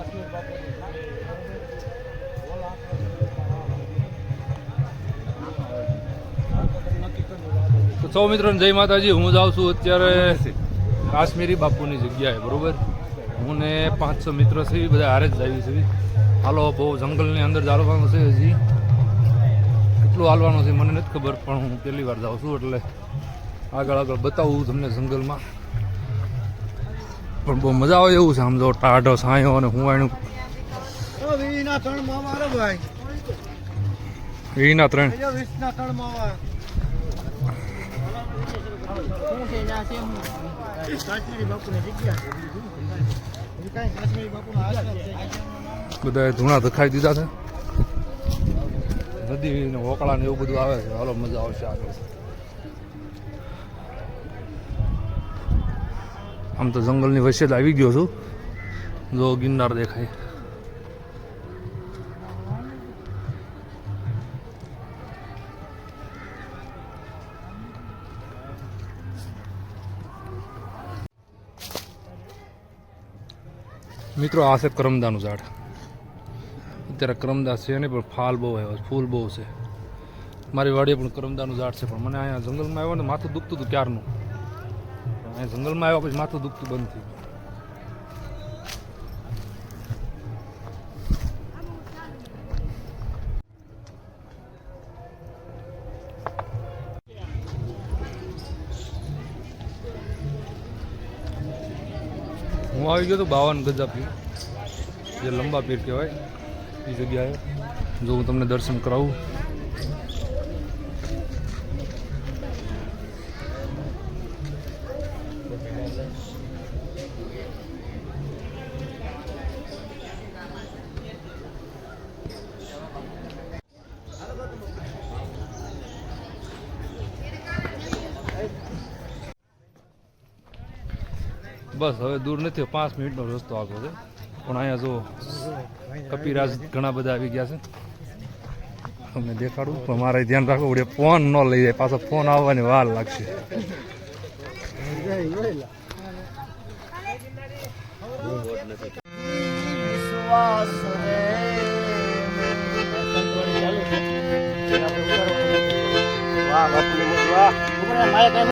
તો સૌ મિત્રોને જય માતાજી. હું જાઉં છું અત્યારે કાશ્મીરી બાપુની જગ્યાએ, બરોબર? હું ને પાંચ છ મિત્રો છે બધા હારે જ જાવી છે હાલો, બહુ જંગલની અંદર ચાલવાનું છે હજી. કેટલું હાલવાનું છે મને નથી ખબર, પણ હું પહેલી વાર જાઉં છું, એટલે આગળ આગળ બતાવું તમને જંગલમાં. પણ બહુ મજા આવે એવું છે. આમ જો ટાઢો સાયો અને હું એનું વીના ત્રણ બધા ધૂણા ધખાઈ દીધા છે. નદી ને ઓકળા ને એવું બધું આવે છે. હાલો મજા આવશે આગળ. આમ તો જંગલની વચ્ચે જ આવી ગયો છું. જો ગિરનાર દેખાય. મિત્રો, આ છે કરમદાનું ઝાડ. અત્યારે કરમદા છે નહીં, પણ ફાલ બહુ આવ્યો ફૂલ બહુ છે. મારી વાડીએ પણ કરમદાનું ઝાડ છે, પણ મને અહીંયા જંગલમાં આવ્યો ને માથું દુખતું હતું ક્યારનું? અહીંયા જંગલમાં આવ્યા પછી માથું દુખતું બંધ થયું હું આવી ગયો તો બાવન ગજા પીર. જે લંબા પીર કહેવાય, એ જગ્યાએ. જો હું તમને દર્શન કરાવું. બસ, હવે દૂર નથી, પાંચ મિનિટનો રસ્તો આગળ છે. પણ અહીંયા જો કપિરાજ ઘણા બધા આવી ગયા છે. તમને દેખાડું, પણ મારે ધ્યાન રાખવું પડે, ફોન ન લઈ જાય, પાછો ફોન આવવાની વાર લાગશે. વાહ વાહ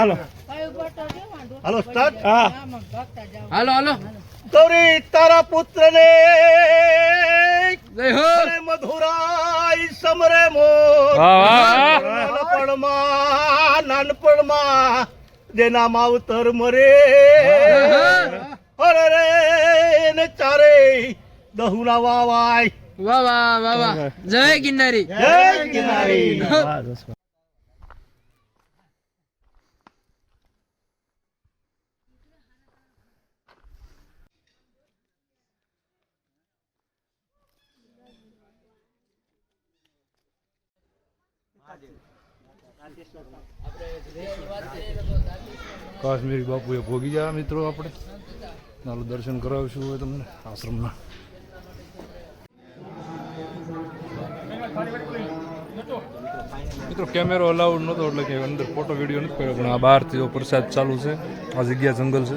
હાલો. સ્ટાર્ટ હાલો હાલો. ગૌરી તારા પુત્ર ને મધુરાઈ સમરે મોર. નાનપણમાં નાનપણમાં જેના માવતર મરે. અરે રે ને ચારે દહુના વાવાય. વાહ વાહ વાહ વાહ. જય ગિરનારી. જય ગિરનારી. કાશ્મીરી બાપુએ ભોગી ગયા મિત્રો આપણે. નાલું દર્શન કરાવીશું હવે તમને આશ્રમના. મિત્રો કેમેરો અલાઉડ નહોતો એટલે કે અંદર ફોટો વીડિયો નથી કર્યો, પણ આ બહારથી પ્રસાદ ચાલુ છે. આ જગ્યા જંગલ છે.